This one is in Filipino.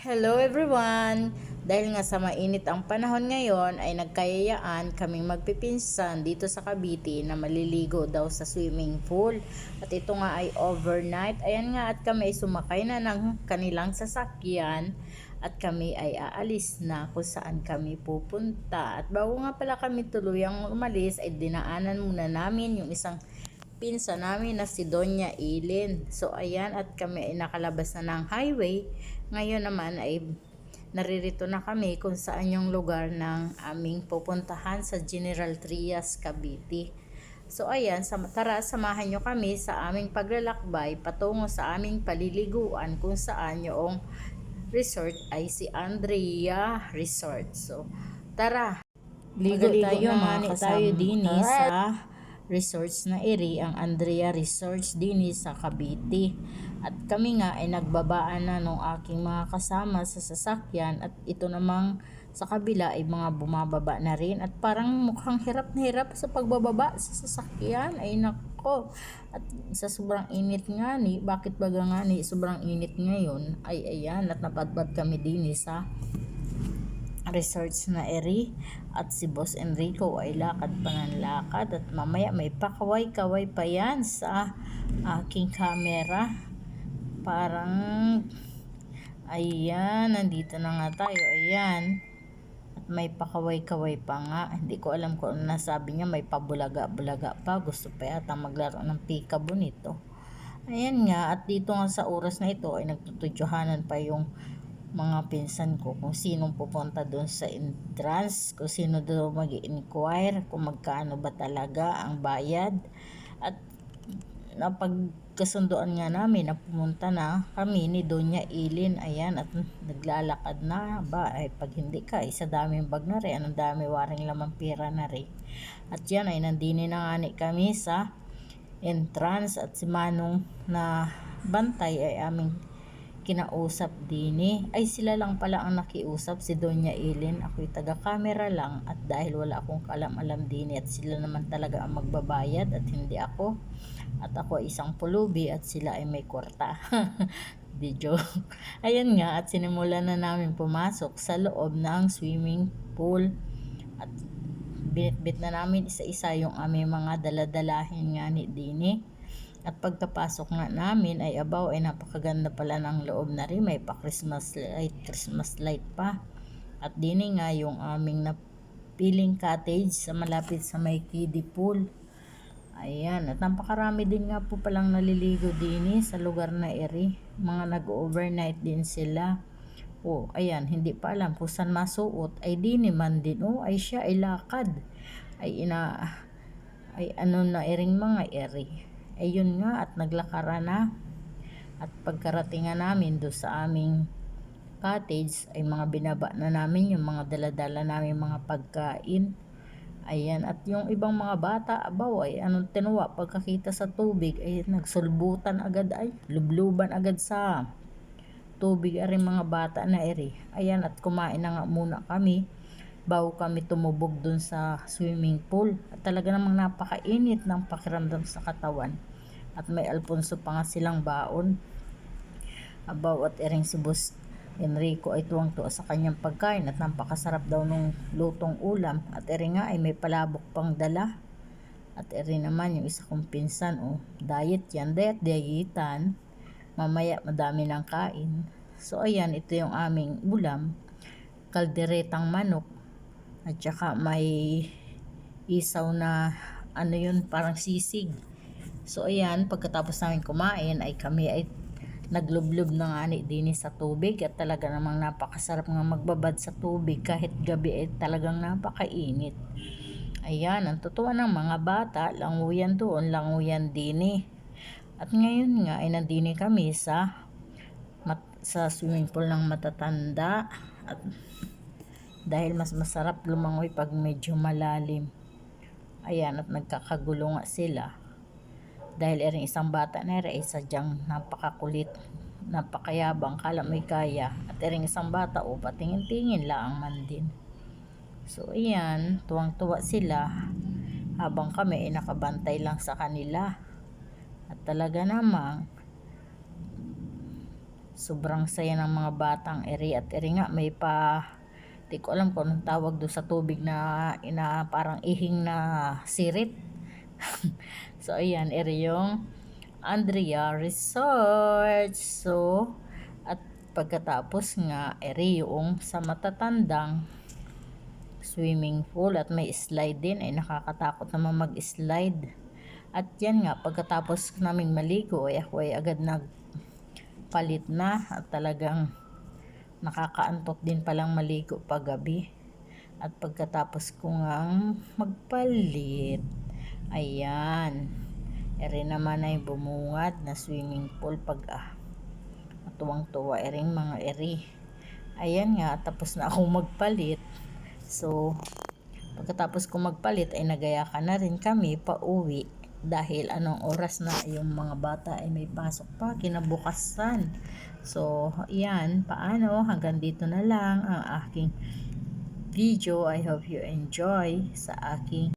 Hello everyone! Dahil nga sa mainit ang panahon ngayon ay nagkayayaan kaming magpipinsan dito sa Cavite na maliligo daw sa swimming pool. At ito nga ay overnight. Ayan nga at kami ay sumakay na ng kanilang sasakyan at kami ay aalis na kung saan kami pupunta. At bago nga pala kami tuluyang umalis ay dinaanan muna namin yung isang pinsa namin na si Donya Ilin. So ayan at kami ay nakalabas na ng highway. Ngayon naman ay naririto na kami kung saan yung lugar ng aming pupuntahan sa General Trias, Cavite. So ayan, tara samahan nyo kami sa aming paglalakbay patungo sa aming paliliguan kung saan yung resort ay si Andrea Resort. So tara, ligo tayo mga kasama. tayo din eh, sa sa resorts na iri, ang Andrea Resorts din eh, sa Cavite. At kami nga ay nagbabaan na nung aking mga kasama sa sasakyan at ito namang sa kabila ay mga bumababa na rin. At parang mukhang hirap na hirap sa pagbababa sa sasakyan. Ay nako. At sa sobrang init nga ni bakit baga nga ni sobrang init ngayon? Ay ayan. At napadpad kami din sa resorts na eri. At si Boss Enrico ay lakad pa ng lakad. At mamaya may pakaway-kaway pa yan sa aking camera parang ayan nandito na nga tayo ayan. At may pakaway-kaway pa nga. Hindi ko alam kung ano nasabi niya may pabulaga-bulaga pa. Gusto pa yata maglaro ng peekaboo nito. Ayan nga at dito nga sa oras na ito ay nagtutudyohanan pa yung mga pinsan ko kung sinong pupunta doon sa entrance, kung sino doon mag inquire kung magkano ba talaga ang bayad. At napagkasundoan nga namin na pumunta na kami ni Donya Ilin, ayan, at naglalakad na ba, ay pag hindi ka, isa daming bag na rin, anong dami waring lamang pira na rin. At yan ay nandini na nga kami sa entrance at si Manong na bantay ay aming kinausap din Ay sila lang pala ang nakiusap, si Donya Ilin. Ako'y taga-camera lang at dahil wala akong kalam-alam din at sila naman talaga ang magbabayad at hindi ako. At ako isang pulubi at sila ay may kwarta. Di joke. Ayan nga at sinimulan na namin pumasok sa loob ng swimming pool. At binitbit na namin isa-isa yung aming mga daladalahin nga ni Dini. At pagkapasok nga namin ay abaw ay napakaganda pala ng loob na rin. May pa Christmas light, Christmas light pa. At dini nga yung aming napiling cottage sa malapit sa may kiddie pool. Ayan, at napakarami din nga po palang naliligo din sa lugar na eri. Mga nag-overnight din sila. Oh, ayan, hindi pa alam kung saan masuot. Ay di man din. Oh, ay siya ay lakad. Ay ina ay ano na ering mga eri. Ayun nga at naglakara na. At pagkarating nga namin do sa aming cottage ay mga binaba na namin yung mga daladala namin mga pagkain. Ayan, at yung ibang mga bata, abaw ay anong tinuwa, pagkakita sa tubig ay nagsulbutan agad ay lubluban agad sa tubig ari mga bata na eri. Ayan, at kumain na nga muna kami bago kami tumubog dun sa swimming pool. At talaga namang napakainit ng pakiramdam sa katawan. At may Alfonso pa nga silang baon. Abaw at ering si Boss Enrico ay tuwang-tuwa sa kanyang pagkain at napakasarap daw nung lutong ulam. At ering nga ay may palabok pang dala. At eri naman yung isa kong pinsan, oh, diet yan, diet dietitan. Mamaya madami ng kain. So ayan, ito yung aming ulam. Kalderetang manok. At saka may isaw na ano yun, parang sisig. So ayan, pagkatapos namin kumain ay kami ay naglublob na nga ni Dini sa tubig at talaga namang napakasarap nga magbabad sa tubig kahit gabi ay talagang napakainit. Ayan, ang totoo ng mga bata, languyan doon, languyan Dini. At ngayon nga ay nandini kami sa mat, sa swimming pool ng matatanda at dahil mas masarap lumangoy pag medyo malalim. Ayan, at nagkakagulo nga sila dahil ering isang bata na ay sadyang napakakulit napakayabang kala may kaya. At ering isang bata o patingin-tingin lang man din. So ayan tuwang-tuwa sila. Habang kami ay nakabantay lang sa kanila. At talaga namang sobrang saya ng mga batang eri. At eri nga may pa di ko alam kung anong tawag doon sa tubig na ina parang ihing na sirit so ayan eri yung Andrea Resort. So at pagkatapos nga eri yung sa matatandang swimming pool at may slide din ay nakakatakot naman mag-slide. At yan nga pagkatapos naming maligo ay ako ay agad nagpalit na at talagang nakakaantok din palang maligo paggabi at pagkatapos ko ngang magpalit ayan. Eri naman ay bumungad na swimming pool pag ah, tuwang tuwa ering mga eri. Ayan nga tapos na akong magpalit. So pagkatapos ko magpalit ay nagaya ka na rin kami pa uwi dahil anong oras na yung mga bata ay may pasok pa kinabukasan. So yan paano? Hanggang dito na lang ang aking video. I hope you enjoy sa aking